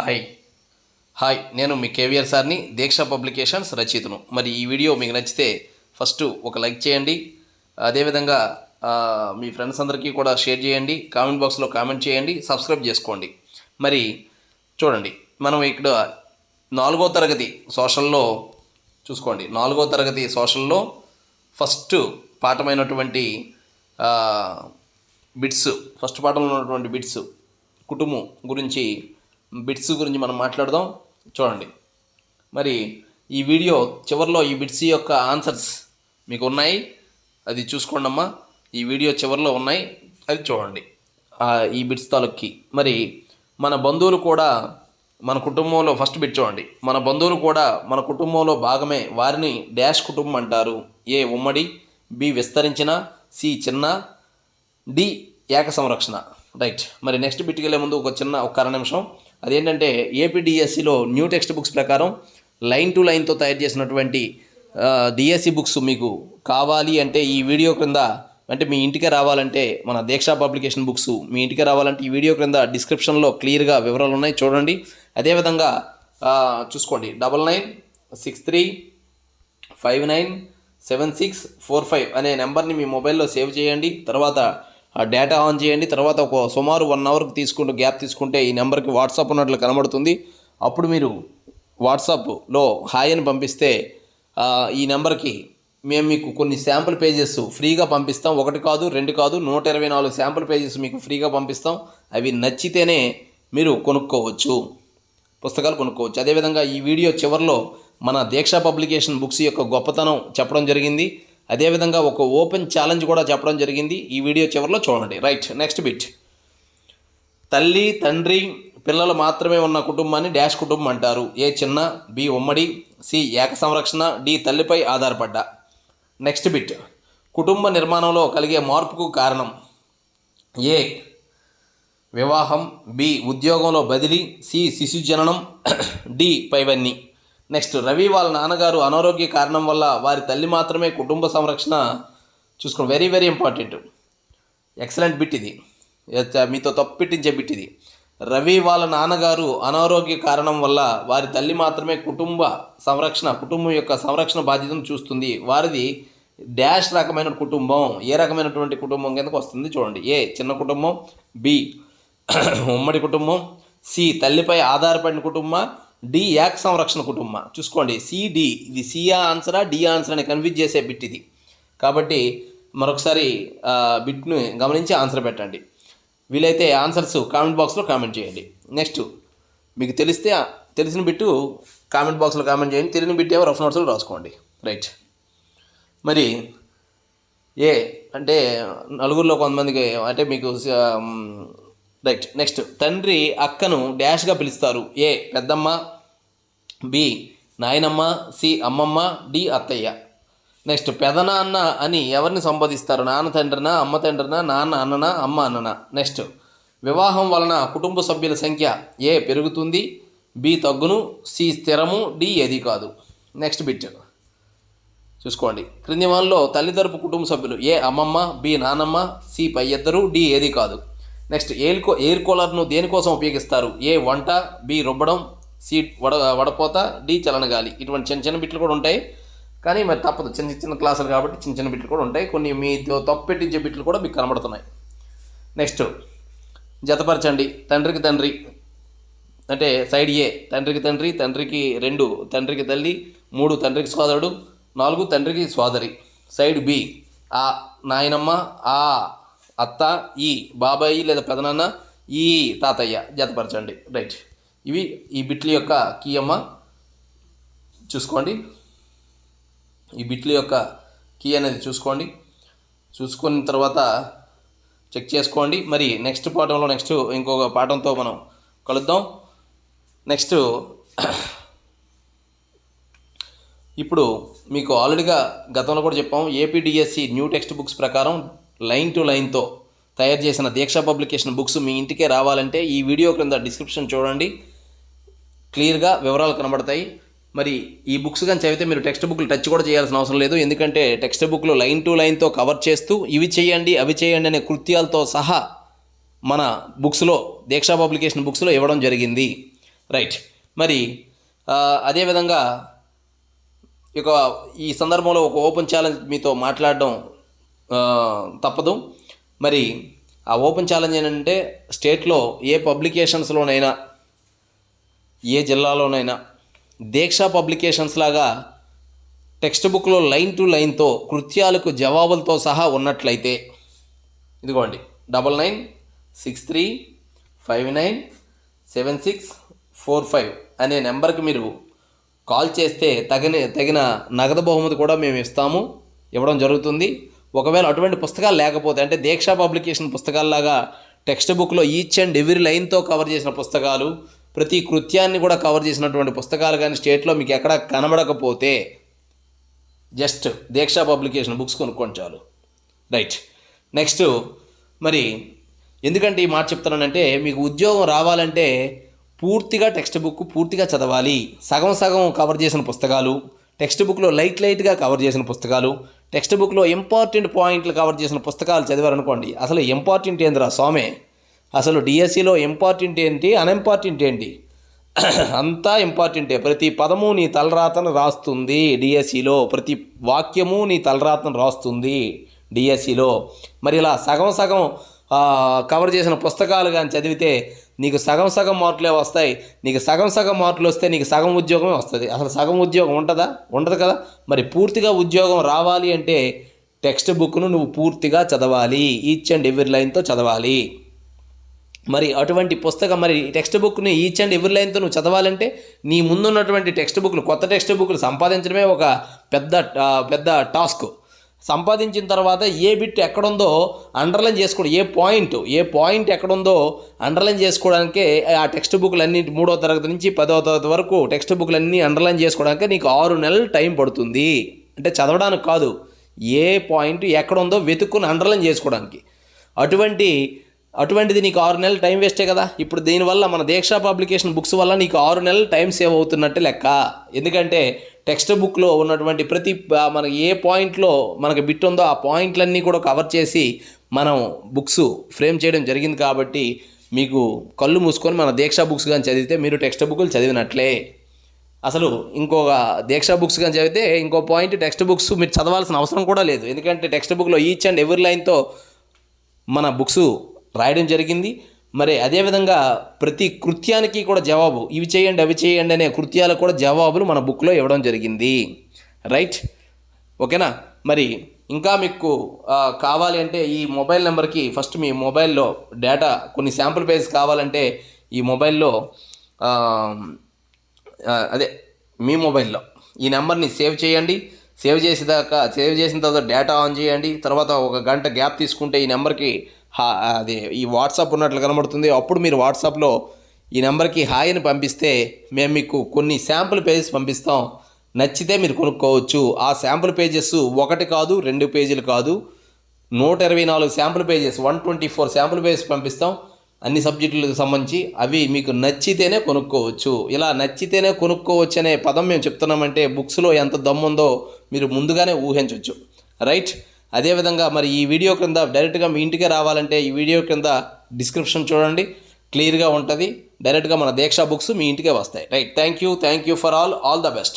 Hi. Hi నేను మీ కేవీఆర్ సార్ని దీక్ష publications రచయితను. మరి ఈ వీడియో మీకు నచ్చితే ఫస్ట్ ఒక లైక్ చేయండి. అదేవిధంగా మీ ఫ్రెండ్స్ అందరికీ కూడా షేర్ చేయండి. కామెంట్ బాక్స్లో కామెంట్ చేయండి. సబ్స్క్రైబ్ చేసుకోండి. మరి చూడండి మనం ఇక్కడ నాలుగో తరగతి సోషల్లో చూసుకోండి. నాలుగో తరగతి సోషల్లో ఫస్ట్ పాఠమైనటువంటి బిట్స్ ఫస్ట్ పాఠంలో ఉన్నటువంటి బిట్స్ కుటుంబం గురించి బిట్స్ గురించి మనం మాట్లాడదాం. చూడండి. మరి ఈ వీడియో చివరిలో ఈ బిట్స్ యొక్క ఆన్సర్స్ మీకు ఉన్నాయి. అది చూసుకోండి అమ్మా. ఈ వీడియో చివరిలో ఉన్నాయి. అది చూడండి. ఈ బిట్స్ తాలూక్కి. మరి మన బంధువులు కూడా మన కుటుంబంలో ఫస్ట్ బిట్ చూడండి. మన బంధువులు కూడా మన కుటుంబంలో భాగమే. వారిని డాష్ కుటుంబం అంటారు. ఏ ఉమ్మడి బి విస్తరించిన సి చిన్న డి ఏక సంరక్షణ రైట్. మరి నెక్స్ట్ బిట్కి వెళ్ళే ముందు ఒక చిన్న ఒక అర నిమిషం. అదేంటంటే ఏపీడిఎస్సిలో న్యూ టెక్స్ట్ బుక్స్ ప్రకారం లైన్ టు లైన్తో తయారు చేసినటువంటి డిఎస్సి బుక్స్ మీకు కావాలి అంటే ఈ వీడియో క్రింద అంటే మీ ఇంటికే రావాలంటే మన దీక్షా పబ్లికేషన్ బుక్స్ మీ ఇంటికే రావాలంటే ఈ వీడియో క్రింద డిస్క్రిప్షన్లో క్లియర్గా వివరాలు ఉన్నాయి చూడండి. అదేవిధంగా చూసుకోండి. Double nine six three five nine seven six four five అనే నెంబర్ని మీ మొబైల్లో సేవ్ చేయండి. తర్వాత ఆ డేటా ఆన్ చేయండి. తర్వాత ఒక సుమారు వన్ అవర్కి తీసుకుంటూ గ్యాప్ తీసుకుంటే ఈ నెంబర్కి వాట్సాప్ ఉన్నట్లు కనబడుతుంది. అప్పుడు మీరు వాట్సాప్లో హాయ్ అని పంపిస్తే ఈ నెంబర్కి మేము మీకు కొన్ని శాంపుల్ పేజెస్ ఫ్రీగా పంపిస్తాం. ఒకటి కాదు రెండు కాదు నూట ఇరవై నాలుగు శాంపుల్ పేజెస్ మీకు ఫ్రీగా పంపిస్తాం. అవి నచ్చితేనే మీరు కొనుక్కోవచ్చు. పుస్తకాలు కొనుక్కోవచ్చు. అదేవిధంగా ఈ వీడియో చివరిలో మన దీక్ష పబ్లికేషన్ బుక్స్ యొక్క గొప్పతనం చెప్పడం జరిగింది. అదేవిధంగా ఒక ఓపెన్ ఛాలెంజ్ కూడా చెప్పడం జరిగింది. ఈ వీడియో చివరిలో చూడండి. Right next bit. తల్లి తండ్రి పిల్లలు మాత్రమే ఉన్న కుటుంబాన్ని డాష్ కుటుంబం అంటారు. ఏ చిన్న బి ఉమ్మడి సి ఏక సంరక్షణ డి తల్లిపై ఆధారపడ్డ. Next bit. కుటుంబ నిర్మాణంలో కలిగే మార్పుకు కారణం. ఏ. వివాహం బి ఉద్యోగంలో బదిలీ సి శిశు జననం డి పైవన్నీ. నెక్స్ట్ రవి వాళ్ళ నాన్నగారు అనారోగ్య కారణం వల్ల వారి తల్లి మాత్రమే కుటుంబ సంరక్షణ చూసుకోండి very very important excellent bit ఇది. మీతో తప్పిట్టించే బిట్ ఇది. రవి వాళ్ళ నాన్నగారు అనారోగ్య కారణం వల్ల వారి తల్లి మాత్రమే కుటుంబ సంరక్షణ కుటుంబం యొక్క సంరక్షణ బాధ్యతను చూస్తుంది. వారిది డాష్ రకమైన కుటుంబం ఏ రకమైనటువంటి కుటుంబం కిందకు వస్తుంది చూడండి. ఏ చిన్న కుటుంబం బి ఉమ్మడి కుటుంబం సి తల్లిపై ఆధారపడిన కుటుంబం డి యాక్ సంరక్షణ కుటుంబం. చూసుకోండి సిడి ఇది సియా ఆన్సరా డి ఆన్సర్ అని కన్ఫ్యూజ్ చేసే బిట్ ఇది. కాబట్టి మరొకసారి బిట్ను గమనించి ఆన్సర్ పెట్టండి. వీలైతే ఆన్సర్స్ కామెంట్ బాక్స్లో కామెంట్ చేయండి. నెక్స్ట్ మీకు తెలిస్తే తెలిసిన బిట్టు కామెంట్ బాక్స్లో కామెంట్ చేయండి. తెలియని బిట్ ఏమో రఫ్ నోట్స్లో రాసుకోండి. రైట్. మరి ఏ అంటే నలుగురిలో కొంతమందికి అంటే మీకు రైట్ నెక్స్ట్ తండ్రి అక్కను డాష్గా పిలుస్తారు. ఏ పెద్దమ్మ బి నాయనమ్మ సి అమ్మమ్మ డి అత్తయ్య. నెక్స్ట్ పెదనాన్న అని ఎవరిని సంబోధిస్తారు? నాన్న తండ్రినా అమ్మ తండ్రినా నాన్న అన్ననా అమ్మ అన్ననా? నెక్స్ట్ వివాహం వలన కుటుంబ సభ్యుల సంఖ్య ఏ పెరుగుతుంది? బి తగ్గును సి స్థిరము డి ఏది కాదు. నెక్స్ట్ బిట్ చూసుకోండి. క్రింది వాళ్ళలో తల్లిదరపు కుటుంబ సభ్యులు ఏ అమ్మమ్మ బి నానమ్మ సి పై ఇద్దరు డి ఏది కాదు. నెక్స్ట్ ఎయిర్ కో ఎయిర్ కూలర్ను దేనికోసం ఉపయోగిస్తారు? ఏ వంట బి రుబ్బడం సి వడ వడపోత డి చలనగాలి. ఇటువంటి చిన్న చిన్న బిట్లు కూడా ఉంటాయి. కానీ మరి తప్పదు. చిన్న చిన్న క్లాసులు కాబట్టి చిన్న చిన్న బిట్లు కూడా ఉంటాయి. కొన్ని మీ తప్పు పెట్టించే బిట్లు కూడా మీకు కనబడుతున్నాయి. నెక్స్ట్ జతపరచండి. తండ్రికి తండ్రి. అంటే సైడ్ ఏ. తండ్రికి తండ్రి తండ్రికి రెండు. తండ్రికి తల్లి మూడు తండ్రికి సోదరుడు నాలుగు తండ్రికి సోదరి. Side B. ఆ నాయనమ్మ ఆ అత్త ఈ బాబాయి లేదా పెదనాన్న ఈ తాతయ్య జతపరచండి. రైట్. ఇవి ఈ బిట్ల యొక్క కీ అమ్మ. చూసుకోండి. ఈ బిట్ల యొక్క కీ అనేది చూసుకోండి. చూసుకున్న తర్వాత చెక్ చేసుకోండి. మరి నెక్స్ట్ పాఠంలో నెక్స్ట్ ఇంకొక పాఠంతో మనం కలుద్దాం. నెక్స్ట్ ఇప్పుడు మీకు ఆల్రెడీగా గతంలో కూడా చెప్పాం ఏపీడిఎస్సి న్యూ టెక్స్ట్ బుక్స్ ప్రకారం లైన్ టు లైన్తో తయారు చేసిన దీక్ష పబ్లికేషన్ బుక్స్ మీ ఇంటికే రావాలంటే ఈ వీడియో క్రింద డిస్క్రిప్షన్ చూడండి. క్లియర్గా వివరాలు కనబడతాయి. మరి ఈ బుక్స్ కానీ చదివితే మీరు టెక్స్ట్ బుక్లు టచ్ కూడా చేయాల్సిన అవసరం లేదు. ఎందుకంటే టెక్స్ట్ బుక్లో లైన్ టు లైన్తో కవర్ చేస్తూ ఇవి చేయండి అవి చేయండి అనే కృత్యాలతో సహా మన బుక్స్లో దీక్షా పబ్లికేషన్ బుక్స్లో ఇవ్వడం జరిగింది. రైట్ మరి అదేవిధంగా ఇక ఈ సందర్భంలో ఒక ఓపెన్ ఛాలెంజ్ మీతో మాట్లాడడం తప్పదు. మరి ఆ ఓపెన్ ఛాలెంజ్ ఏంటంటే స్టేట్లో ఏ పబ్లికేషన్స్లోనైనా ఏ జిల్లాలోనైనా దీక్ష పబ్లికేషన్స్ లాగా టెక్స్ట్ బుక్లో లైన్ టు లైన్తో కృత్యాలకు జవాబులతో సహా ఉన్నట్లయితే ఇదిగోండి double nine six three five nine seven six four five అనే నెంబర్కి మీరు కాల్ చేస్తే తగిన తగిన నగదు బహుమతి కూడా మేము ఇస్తాము. ఇవ్వడం జరుగుతుంది. ఒకవేళ అటువంటి పుస్తకాలు లేకపోతే అంటే దీక్షా పబ్లికేషన్ పుస్తకాల్లాగా టెక్స్ట్ బుక్లో ఈచ్ అండ్ ఎవ్రీ లైన్తో కవర్ చేసిన పుస్తకాలు ప్రతి కృత్యాన్ని కూడా కవర్ చేసినటువంటి పుస్తకాలు కానీ స్టేట్లో మీకు ఎక్కడ కనబడకపోతే జస్ట్ దీక్షా పబ్లికేషన్ బుక్స్ కొనుక్కోండి చాలు. రైట్. నెక్స్ట్ మరి ఎందుకంటే ఈ మాట చెప్తున్నానంటే మీకు ఉద్యోగం రావాలంటే పూర్తిగా టెక్స్ట్ బుక్ పూర్తిగా చదవాలి. సగం సగం కవర్ చేసిన పుస్తకాలు టెక్స్ట్ బుక్లో లైట్ లైట్గా కవర్ చేసిన పుస్తకాలు టెక్స్ట్ బుక్లో ఇంపార్టెంట్ పాయింట్లు కవర్ చేసిన పుస్తకాలు చదివారనుకోండి అసలు ఇంపార్టెంట్ ఏందిరా స్వామి? అసలు డిఎస్సిలో ఇంపార్టెంట్ ఏంటి అన్ఇంపార్టెంట్ ఏంటి? అంతా ఇంపార్టెంటే. ప్రతి పదము నీ తలరాతను రాస్తుంది డిఎస్సిలో ప్రతి వాక్యము నీ తలరాతను రాస్తుంది డిఎస్సిలో. మరి ఇలా సగం సగం కవర్ చేసిన పుస్తకాలు కానీ చదివితే నీకు సగం సగం మార్కులే వస్తాయి. నీకు సగం సగం మార్కులు వస్తే నీకు సగం ఉద్యోగమే వస్తుంది. అసలు సగం ఉద్యోగం ఉంటుందా? ఉండదు కదా. మరి పూర్తిగా ఉద్యోగం రావాలి అంటే టెక్స్ట్ బుక్ను నువ్వు పూర్తిగా చదవాలి. ఈచ్ అండ్ ఎవ్రీ లైన్తో చదవాలి. మరి అటువంటి పుస్తకం మరి టెక్స్ట్ బుక్ని ఈచ్ అండ్ ఎవ్రీ లైన్తో నువ్వు చదవాలంటే నీ ముందున్నటువంటి టెక్స్ట్ బుక్లు కొత్త టెక్స్ట్ బుక్లు సంపాదించడమే ఒక పెద్ద పెద్ద టాస్క్. సంపాదించిన తర్వాత ఏ బిట్ ఎక్కడుందో అండర్లైన్ చేసుకోవడం ఏ పాయింట్ ఏ పాయింట్ ఎక్కడుందో అండర్లైన్ చేసుకోవడానికే ఆ టెక్స్ట్ బుక్లన్నీ మూడో తరగతి నుంచి పదో తరగతి వరకు టెక్స్ట్ బుక్లు అన్నీ అండర్లైన్ చేసుకోవడానికి నీకు ఆరు నెలలు టైం పడుతుంది. అంటే చదవడానికి కాదు ఏ పాయింట్ ఎక్కడుందో వెతుక్కుని అండర్లైన్ చేసుకోవడానికి. అటువంటి అటువంటిది నీకు ఆరు నెలలు టైం వేస్టే కదా? ఇప్పుడు దీనివల్ల మన దీక్షా పబ్లికేషన్ బుక్స్ వల్ల నీకు ఆరు నెలలు టైం సేవ్ అవుతున్నట్టు లెక్క. ఎందుకంటే టెక్స్ట్ బుక్లో ఉన్నటువంటి ప్రతి మనకి ఏ పాయింట్లో మనకి బిట్ ఉందో ఆ పాయింట్లన్నీ కూడా కవర్ చేసి మనం బుక్స్ ఫ్రేమ్ చేయడం జరిగింది కాబట్టి మీకు కళ్ళు మూసుకొని మన దీక్షా బుక్స్ కానీ చదివితే మీరు టెక్స్ట్ బుక్లు చదివినట్లే. అసలు ఇంకొక దీక్షా బుక్స్ కానీ చదివితే ఇంకో పాయింట్ టెక్స్ట్ బుక్స్ మీరు చదవాల్సిన అవసరం కూడా లేదు. ఎందుకంటే టెక్స్ట్ బుక్లో ఈచ్ అండ్ ఎవరి లైన్తో మన బుక్స్ రాయడం జరిగింది. మరి అదేవిధంగా ప్రతి కృత్యానికి కూడా జవాబు. ఇవి చేయండి అవి చేయండి అనే కృత్యాలకు కూడా జవాబులు మన బుక్లో ఇవ్వడం జరిగింది. రైట్? ఓకేనా? మరి ఇంకా మీకు కావాలి అంటే ఈ మొబైల్ నెంబర్కి ఫస్ట్ మీ మొబైల్లో డేటా కొన్ని శాంపుల్ పేజ్ కావాలంటే ఈ మొబైల్లో అదే మీ మొబైల్లో ఈ నెంబర్ని సేవ్ చేయండి. సేవ్ చేసేదాకా సేవ్ చేసిన తర్వాత డేటా ఆన్ చేయండి. తర్వాత ఒక గంట గ్యాప్ తీసుకుంటే ఈ నెంబర్కి అది ఈ వాట్సాప్ ఉన్నట్లు కనబడుతుంది. అప్పుడు మీరు వాట్సాప్లో ఈ నెంబర్కి హాయ్ అని పంపిస్తే మేము మీకు కొన్ని శాంపుల్ పేజెస్ పంపిస్తాం. నచ్చితే మీరు కొనుక్కోవచ్చు. ఆ శాంపుల్ పేజెస్ ఒకటి కాదు రెండు పేజీలు కాదు. నూట ఇరవై నాలుగు sample pages one twenty four sample pages పంపిస్తాం. అన్ని సబ్జెక్టులకు సంబంధించి అవి మీకు నచ్చితేనే కొనుక్కోవచ్చు. ఇలా నచ్చితేనే కొనుక్కోవచ్చు అనే పదం మేము చెప్తున్నామంటే బుక్స్లో ఎంత దమ్ముందో మీరు ముందుగానే ఊహించవచ్చు రైట్? అదేవిధంగా మరి ఈ వీడియో క్రింద డైరెక్ట్గా మీ ఇంటికే రావాలంటే ఈ వీడియో క్రింద డిస్క్రిప్షన్ చూడండి. క్లియర్గా ఉంటుంది. డైరెక్ట్గా మన దీక్షా బుక్స్ మీ ఇంటికే వస్తాయి. Right. Thank you thank you for all. All the best.